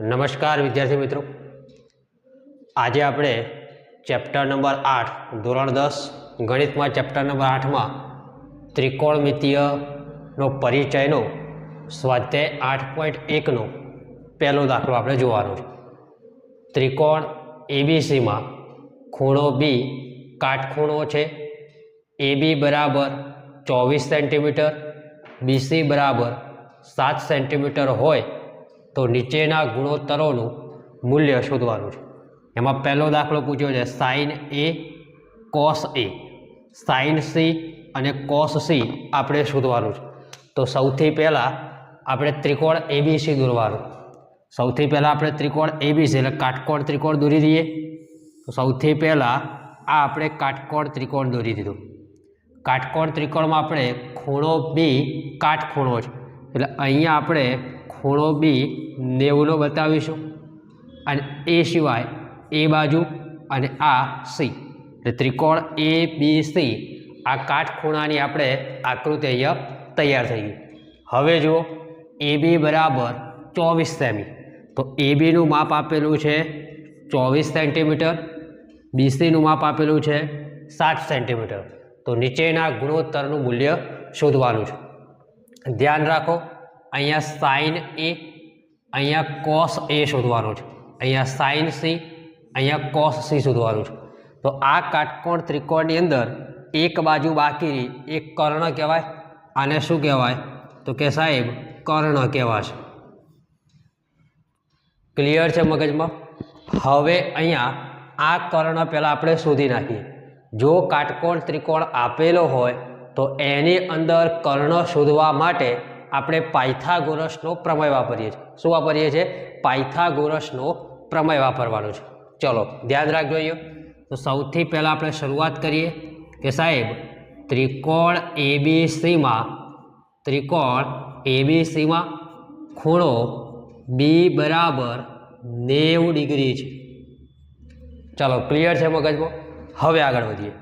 નમસ્કાર વિદ્યાર્થી મિત્રો. આજે આપણે ચેપ્ટર નંબર આઠ, ધોરણ દસ, ગણિતમાં ચેપ્ટર નંબર આઠમાં ત્રિકોણમિતિયનો પરિચયનો સ્વાધ્યાય આઠ પોઈન્ટ એકનો પહેલો દાખલો આપણે જોવાનો છે. ત્રિકોણ એબીસીમાં ખૂણો બી કાટખૂણો છે. એબી બરાબર ચોવીસ સેન્ટીમીટર, બીસી બરાબર સાત સેન્ટીમીટર હોય તો નીચેના ગુણોત્તરોનું મૂલ્ય શોધવાનું છે. એમાં પહેલો દાખલો પૂછ્યો છે sine A cos A sine C અને કોસ સી આપણે શોધવાનું છે. તો સૌથી પહેલાં આપણે ત્રિકોણ એબીસી દોરવાનું. સૌથી પહેલાં આપણે ત્રિકોણ એબીસી એટલે કાટકોણ ત્રિકોણ દોરી દઈએ. તો સૌથી પહેલાં આ આપણે કાટકોણ ત્રિકોણ દોરી દીધું. કાટકોણ ત્રિકોણમાં આપણે ખૂણો બી કાટખૂણો છે. એટલે અહીંયા આપણે ખૂણો બી નેવુંનો બતાવીશું. અને એ સિવાય એ બાજુ અને આ સી. એટલે ત્રિકોણ એ, બી, સી આ કાટખૂણાની આપણે આકૃતિ અહીંયા તૈયાર થઈ ગઈ. હવે જુઓ, એ બી બરાબર ચોવીસ સેમી. તો એ બીનું માપ આપેલું છે ચોવીસ સેન્ટીમીટર બીસીનું માપ આપેલું છે સાત સેન્ટીમીટર. તો નીચેના ગુણોત્તરનું મૂલ્ય શોધવાનું છે. ધ્યાન રાખો અહીંયા સાઇન એ અહીંયા કોસ એ શોધવાનું છે. અહીંયા સાઇન સી અહીંયા કોસ સી શોધવાનું છે. તો આ કાટકોણ ત્રિકોણની અંદર એક બાજુ બાકી રહી, એક કર્ણ કહેવાય આને શું કહેવાય? તો કે સાહેબ, કર્ણ કહેવાશે. ક્લિયર છે મગજમાં? હવે અહીંયા આ કર્ણ પહેલાં આપણે શોધી નાખીએ. જો કાટકોણ ત્રિકોણ આપેલો હોય, તો એની અંદર કર્ણ શોધવા માટે આપણે પાયથાગોરસનો પ્રમેય વાપરીએ છીએ. શું વાપરીએ છીએ? પાયથાગોરસનો પ્રમેય વાપરવાનો છે. ચલો, ધ્યાન રાખજો અહીંયા. તો સૌથી પહેલાં આપણે શરૂઆત કરીએ કે સાહેબ, ત્રિકોણ એબીસીમાં ત્રિકોણ એબીસીમાં ખૂણો બી બરાબર નેવું ડિગ્રી છે. ચાલો, ક્લિયર છે મગજમાં? હવે આગળ વધીએ.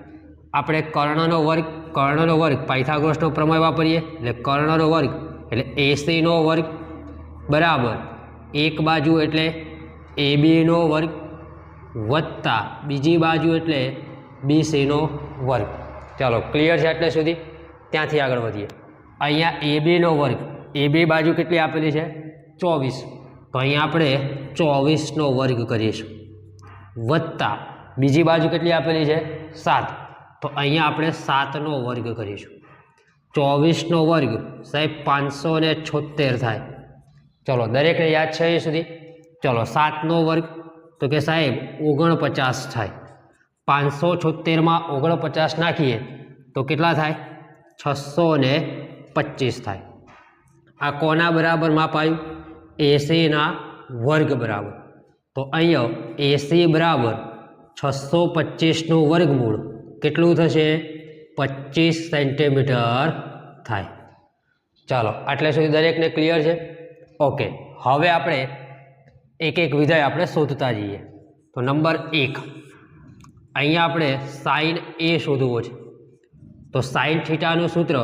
આપણે કર્ણનો વર્ગ કર્ણનો વર્ગ પાયથાગોરસનો પ્રમેય વાપરીએ. એટલે કર્ણનો વર્ગ એટલે એસીનો વર્ગ બરાબર. એક બાજુ એટલે એબીનો વર્ગ વત્તા. બીજી બાજુ એટલે બીસીનો વર્ગ. ચાલો ક્લિયર છે એટલે સુધી? ત્યાંથી આગળ વધીએ. અહીંયા એબીનો વર્ગ. એ બી બાજુ કેટલી આપેલી છે? ચોવીસ. તો અહીંયા આપણે ચોવીસનો વર્ગ કરીશું. વત્તા. બીજી બાજુ કેટલી આપેલી છે? સાત. તો અહીંયા આપણે સાતનો વર્ગ કરીશું. ચોવીસનો વર્ગ, સાહેબ, પાંચસો ને છોતેર થાય. ચલો, દરેકને યાદ છે અહીં સુધી? ચલો, સાતનો વર્ગ, તો કે સાહેબ, ઓગણપચાસ થાય. પાંચસો છોતેરમાં ઓગણપચાસ નાખીએ, તો કેટલા થાય? છસો ને પચીસ થાય. આ કોના બરાબર માપ આવ્યું? એસીના વર્ગ બરાબર. તો અહીંયા એસી બરાબર છસો પચીસનું વર્ગમૂળ કેટલું થશે? પચીસ સેન્ટીમીટર થાય. ચાલો, આટલે સુધી દરેકને ક્લિયર છે? ઓકે હવે આપણે એક એક વિધાય આપણે શોધતા જઈએ. તો નંબર એક, અહીંયા આપણે સાઈન એ શોધવો છે. તો સાઈન થીટાનું સૂત્ર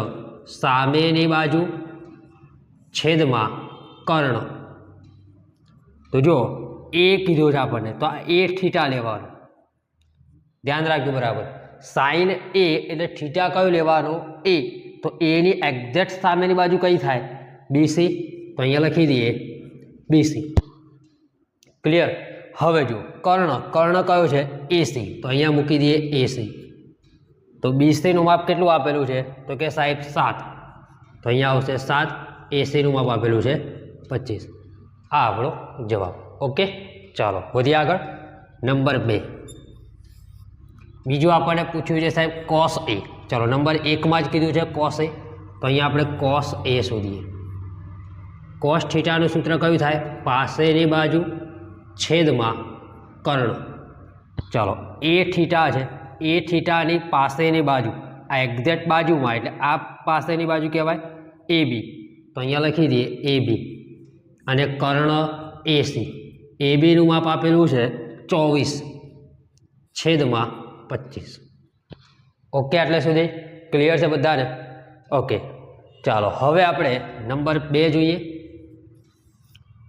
સામેની બાજુ, છેદમાં કર્ણ. તો જો એ કીધું છે આપણને, તો આ એ થીટા લેવાનું. ધ્યાન રાખજો બરાબર. સાઈન એ એટલે થીટા કયું લેવાનું? એ તો એની એક્ઝેક્ટ સામેની બાજુ કઈ થાય? બીસી તો અહીંયા લખી દઈએ. બીસી ક્લિયર હવે જો કર્ણ. કર્ણ કયો છે? એસી તો અહીંયા મૂકી દઈએ એસી તો બીસીનું માપ કેટલું આપેલું છે? તો કે સાહેબ, સાત. તો અહીંયા આવશે સાત. એસીનું માપ આપેલું છે પચીસ. આ આપણો જવાબ. ઓકે ચાલો, વધીએ આગળ. નંબર બે. બીજું આપણને પૂછ્યું છે સાહેબ કોસ એ ચલો, નંબર એકમાં જ કીધું છે કોસ એ તો અહીંયા આપણે કોસ એ શોધીએ. કોસ થીટાનું સૂત્ર કયું થાય? પાસેની બાજુ, છેદમાં કર્ણ. ચલો એ થીટા છે. એ થીટાની પાસેની બાજુ, આ એક્ઝેક્ટ બાજુમાં, એટલે આ પાસેની બાજુ કહેવાય એ બી તો અહીંયા લખી દઈએ એ બી અને કર્ણ એસી એ બીનું માપ આપેલું છે ચોવીસ. છેદમાં પચીસ. ઓકે એટલે સુધી. ક્લિયર છે બધાને? ઓકે ચાલો, હવે આપણે નંબર બે જોઈએ.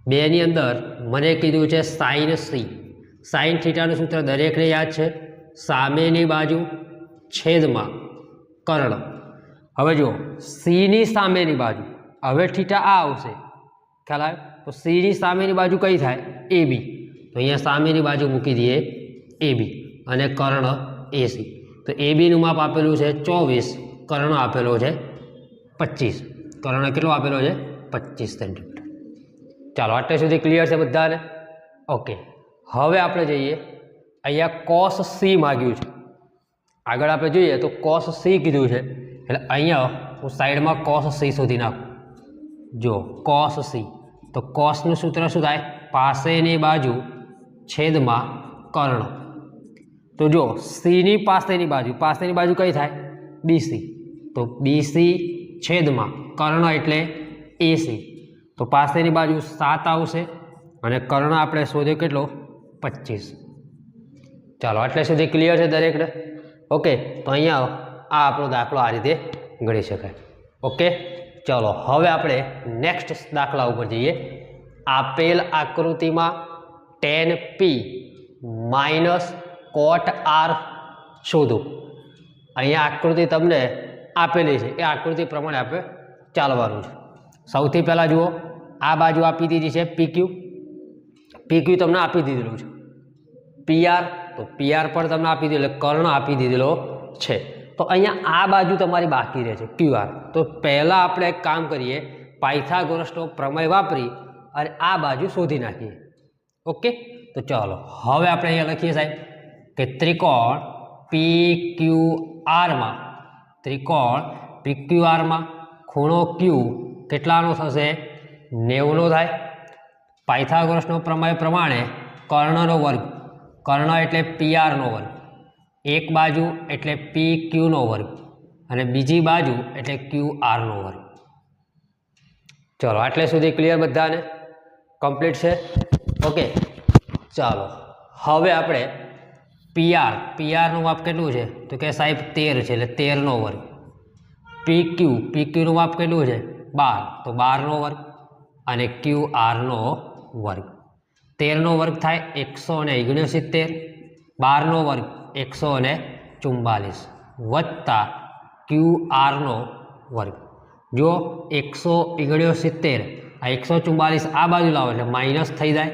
બેની અંદર મને કીધું છે સાઇન સી સાઇન થીટાનું સૂત્ર દરેકને યાદ છે. સામેની બાજુ છેદમાં કર્ણ. હવે જુઓ સીની સામેની બાજુ. હવે થીટા આ આવશે. ખ્યાલ આવ્યો? તો સીની સામેની બાજુ કઈ થાય? એ બી તો અહીંયા સામેની બાજુ મૂકી દઈએ એ બી અને કર્ણ એસી. તો એ બીનું માપ આપેલું છે ચોવીસ. કર્ણ આપેલો છે પચીસ. કર્ણ કેટલો આપેલો છે પચીસ સેન્ટીમીટર. ચાલો, આટલે સુધી ક્લિયર છે બધાને? ઓકે હવે આપણે જઈએ. અહીંયા કોસ સી માગ્યું છે. આગળ આપણે જોઈએ તો કોસ સી કીધું છે. એટલે અહીંયા હું સાઈડમાં કોસ સી શોધી નાખું. જો કોસ સી તો કોસનું સૂત્ર શું થાય? પાસેની બાજુ છેદમાં કર્ણ. તો જો સીની પાસેની બાજુ પાસેની બાજુ કઈ થાય? બીસી. તો બીસી છેદમાં કર્ણ એટલે એસી. તો પાસેની બાજુ સાત આવશે અને કર્ણ આપણે શોધ્યો કેટલો? પચીસ. ચાલો એટલે સુધી ક્લિયર છે દરેકને? ઓકે, તો અહીંયા આ આપણો દાખલો આ રીતે ગણી શકાય. ઓકે, ચલો, હવે આપણે નેક્સ્ટ દાખલા ઉપર જઈએ. આપેલ આકૃતિમાં tan P minus cot R શોધો. અહીંયા આકૃતિ તમને આપેલી છે. એ આકૃતિ પ્રમાણે આપણે ચાલવાનું છે. સૌથી પહેલાં જુઓ, આ બાજુ આપી દીધી છે પીક્યુ પીક્યુ તમને આપી દીધેલું છે. પીઆર તો પીઆર પણ તમને આપી દીધેલો એટલે કર્ણ આપી દીધેલો છે. તો અહીંયા આ બાજુ તમારી બાકી રહે છે ક્યુઆર તો પહેલાં આપણે એક કામ કરીએ પાયથાગોરસનો પ્રમેય વાપરી અને આ બાજુ શોધી નાખીએ. ઓકે? તો ચાલો, હવે આપણે અહીંયા લખીએ સાહેબ. કે ત્રિકોણ પી ક્યુ આરમાં ત્રિકોણ પી ક્યુ આરમાં ખૂણો ક્યુ કેટલાનો થશે? નેવનો થાય. પાયથાગોરસનો પ્રમેય પ્રમાણે કર્ણનો વર્ગ. કર્ણ એટલે પીઆરનો વર્ગ. એક બાજુ એટલે પી ક્યુનો વર્ગ. અને બીજી બાજુ એટલે ક્યુ આરનો વર્ગ. ચલો, આટલે સુધી ક્લિયર બધાને? કમ્પ્લીટ છે? ઓકે. ચાલો, હવે આપણે પીઆર પીઆરનું માપ કેટલું છે? તો કે સાહેબ, તેર છે, એટલે તેરનો વર્ગ. પી ક્યુ પી ક્યુનું માપ કેટલું છે? બાર. તો બારનો વર્ગ અને ક્યુ આરનો વર્ગ. તેરનો વર્ગ થાય એકસો ને ઓગણસિત્તેર. બારનો વર્ગ એકસો ને ચુમ્માલીસ વત્તા ક્યુ આરનો વર્ગ. જો એકસો ઓગણસિત્તેર, આ એકસો ચુમ્માલીસ આ બાજુ લાવો એટલે માઇનસ થઈ જાય.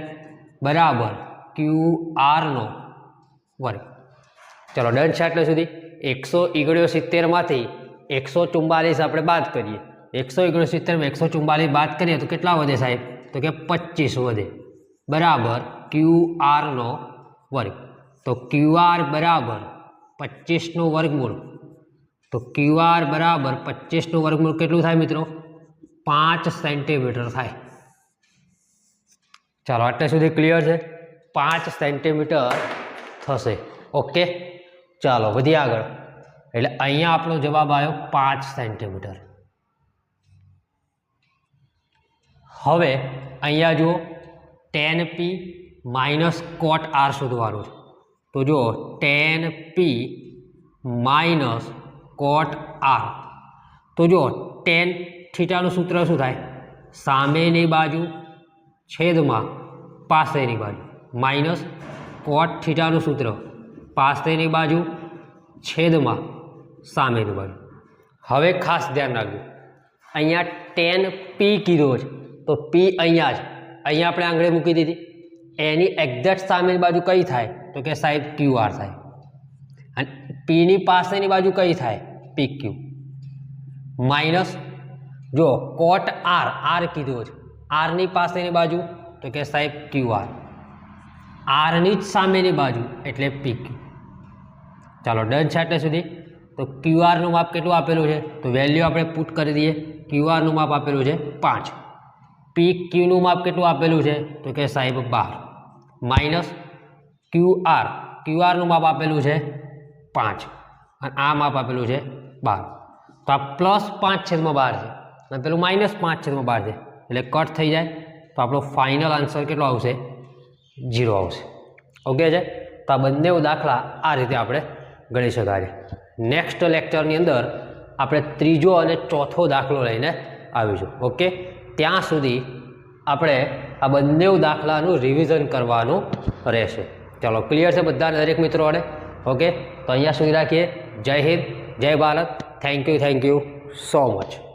બરાબર ક્યુ આરનો વર્ગ ચલો, ડન છે એટલે સુધી. એકસો ઓગણસિત્તેરમાંથી એકસો ચુમ્બાલીસ આપણે બાદ કરીએ. એકસો ઓગણસિત્તેરમાં એકસો ચુમ્બાલીસ બાદ કરીએ તો કેટલા વધે સાહેબ? તો કે પચીસ વધે. બરાબર ક્યુ આરનો વર્ગ. તો ક્યુ આર બરાબર પચીસનું વર્ગમૂળ. તો ક્યુ આર બરાબર પચીસનું વર્ગમૂળ કેટલું થાય મિત્રો? પાંચ સેન્ટીમીટર થાય. ચાલો, આટલે સુધી ક્લિયર છે? પાંચ સેન્ટીમીટર થશે. ઓકે ચાલો, વધી આગળ. એટલે અહીંયા આપણો જવાબ આવ્યો પાંચ સેન્ટીમીટર. હવે અહીંયા જુઓ, tan P minus cot R શોધવાનું છે. તો જુઓ, tan P minus cot R. તો જુઓ, ટેન થીટાનું સૂત્ર શું થાય? સામેની બાજુ છેદમાં પાસેની બાજુ. માઇનસ કોટ થીટાનું સૂત્ર. પાસેની બાજુ છેદમાં સામેની બાજુ. હવે ખાસ ધ્યાન રાખજો. અહીંયા ટેન પી કીધો છે. તો પી અહીંયા જ. અહીંયા આપણે આંગળી મૂકી દીધી. એની એક્ઝેક્ટ સામેની બાજુ કઈ થાય? તો કે સાહેબ ક્યુ આર થાય. અને પીની પાસેની બાજુ કઈ થાય? પી ક્યુ. માઇનસ જો કોટ આર આર કીધો છે. આરની પાસેની બાજુ, તો કે સાહેબ ક્યુ આર. આરની જ સામેની બાજુ એટલે પી ક્યુ ચાલો ડન છે એટલે સુધી. તો ક્યુઆરનું માપ કેટલું આપેલું છે? તો વેલ્યુ આપણે પુટ કરી દઈએ. ક્યુઆરનું માપ આપેલું છે પાંચ. પી ક્યુનું માપ કેટલું આપેલું છે? તો કે સાહેબ બાર. માઇનસ ક્યુઆર ક્યુઆરનું માપ આપેલું છે પાંચ. અને આ માપ આપેલું છે બાર. તો આ પ્લસ પાંચ છેદમાં બાર છે. અને પેલું માઇનસ પાંચ છેદમાં બાર છે. એટલે કટ થઈ જાય. તો આપણો ફાઇનલ આન્સર કેટલો આવશે? જીરો આવશે. ઓકે છે? તો આ બંને દાખલા આ રીતે આપણે ગણી શકાય. નેક્સ્ટ લેક્ચરની અંદર આપણે ત્રીજો અને ચોથો દાખલો લઈને આવીશું. ઓકે ત્યાં સુધી આપણે આ બંને દાખલાનું રિવિઝન કરવાનું રહેશે. ચાલો ક્લિયર છે બધાને દરેક મિત્રોને ઓકે તો અહીંયા સુધી રાખીએ. Jai Hind, Jai Bharat. Thank you thank you so much